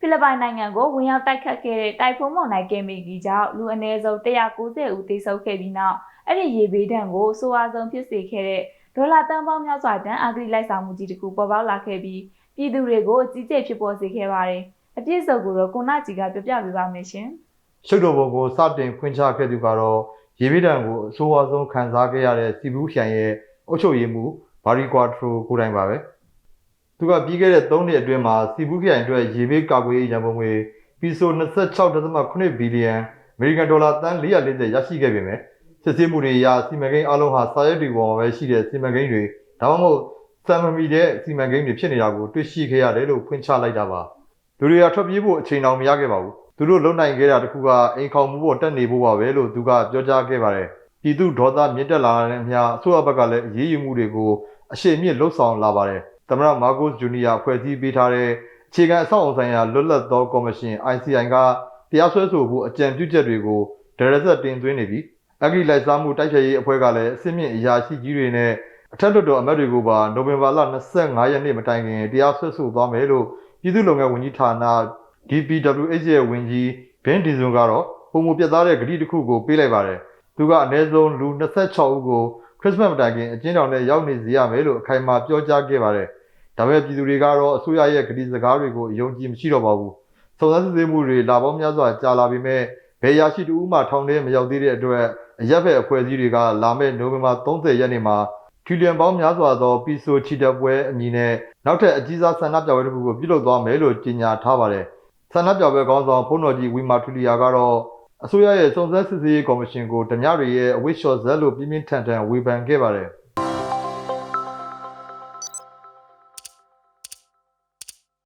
ဖိလစ်ပိုင်နိုင်ငံကိုဝင်ရောက်တိုက်ခတ်ခဲ့တဲ့တိုင်ဖုန်းမုန်တိုင်းကင်မီကြီးကြောင့်လူအနည်းဆုံး190ဦးသေဆုံးခဲ့ပြီးနောက်အဲ့ဒီရေဘေးဒဏ်ကိုဆိုးဝါးဆုံးဖြစ်စေခဲ့တဲ့ဒေါ်လာတန်ပေါင်းများစွာတန်အဂရိလိုက်ဆောင်မှုကြီးတစ်ခုပေါ်ပေါက်လာခဲ့ပြီးပြည်သူတွေကိုကြီးကျယ်ဖြစ်ပေါ်စေခဲ့ပါတယ်အပြည့်စုံကိုတော့ကိုနာကြီးကပြောပြပေးပါမယ်ရှင်ရှုပ်တော်ဘုံကိုစတင်ဖွင့်ချခဲ့သူကတော့ရေဘေးဒဏ်ကိုအဆိုးအဝါဆုံးခံစားခဲ့ရတဲ့စီဘူးခရိုင်ရဲ့အုပ်ချုပ်ရေးမှူးဘာရီကွာထရိုကိုယ်တိုင်ပါပဲ သူကပြီးခဲ့တဲ့3နှစ်အတွင်းမှာစီဘူးခရိုင်အတွက်ရေဘေးကာကွယ်ရေးရန်ပုံငွေပီဆို26.8ဘီလီယံအမေရိကန်ဒေါ်လာတန်440ရရှိခဲ့ပေမဲ့စစ်ဆေးမှုတွေအရစီမံကိန်းအလုံးဟာစာရွက်တွေပေါ်မှာပဲရှိတဲ့စီမံကိန်းတွေဒါမှမဟုတ်စံမမီတဲ့စီမံကိန်းတွေဖြစ်နေတာကိုတွေ့ရှိခဲ့ရတယ်လို့ဖွင့်ချလိုက်တာပါလူတွေကထွက်ပြေးဖို့အချိန်တောင်မရခဲ့ပါဘူးသူတို့လုံနိုင်ခဲ့တာတခုကအိမ်ခေါင်မှုပေါ်တက်နေဖို့ပါပဲလို့သူကပြောကြားခဲ့ပါတယ်။ပြည်သူဒေါသမြင့်တက်လာတဲ့အမျှအစိုးရဘက်ကလည်းအရေးယူမှုတွေကိုအရှိန်မြင့်လှုပ်ဆောင်လာပါတယ်။ သမ္မတမာကိုစ်ဂျူနီယာဖွဲ့စည်းပေးထားတဲ့အခြေခံအဆောက်အအုံဆိုင်ရာလွတ်လပ်သောကော်မရှင် ICI ကတရားစွဲဆိုဖို့အကြံပြုချက်တွေကိုဒရဇက်တင်သွင်းနေပြီးအဂိလိုက်စားမှုတိုက်ဖျက်ရေးအဖွဲ့ကလည်းအစစ်မြင့်အရာရှိကြီးတွေနဲ့အထက်လွှတ်တော်အမတ်တွေကိုပါနိုဝင်ဘာလ25ရက်နေ့မတိုင်ခင်တရားစွဲဆိုသွားမယ်လို့ပြည်သူ့လုံခြုံရေးဝန်ကြီးဌာန DPWH ရဲ့ဝန်ကြီးဘင်းဒီဇွန်ကတော့ပုံမပြတ်သားတဲ့ဂတိတစ်ခုကိုပေးလိုက်ပါတယ်။သူကအနည်းဆုံးလူ26ဦးကိုခရစ်စမတ်မတိုင်ခင်အကျဉ်းထောင်ထဲရောက်နေစေရမယ်လို့အခိုင်အမာပြောကြားခဲ့ပါတယ်။ ဒါပေမဲ့ပြည်သူတွေကတော့အစိုးရရဲ့ဂတိစကားတွေကိုအယုံကြည်မရှိတော့ပါဘူး။စုံစမ်းစစ်ဆေးမှုတွေလာပေါင်းများစွာကြာလာပေမဲ့ဘယ်ရရှိတူဦးမှထောင်ထဲမရောက်သေးတဲ့အတွက်အရက်ဖက်အဖွဲ့အစည်းတွေကလာမယ့်နိုဝင်ဘာ30ရက်နေ့မှာထီလီယံပေါင်းများစွာသောပီဆိုချီတက်ပွဲအမည်နဲ့နောက်ထပ်အကြီးစားဆန္ဒပြပွဲတစ်ခုကိုပြုလုပ်သွားမယ်လို့ကြေညာထားပါတယ်။ဆန္ဒပြပွဲခေါင်းဆောင်ဖုန်းတော်ကြီးဝီမာထူလီယာကတော့အစိုးရရဲ့စုံစမ်းစစ်ဆေးရေးကော်မရှင်ကိုဓမြတွေရဲ့အဝိရှော့ဇက်လို့ပြင်းပြင်းထန်ထန်ဝေဖန်ခဲ့ပါတယ်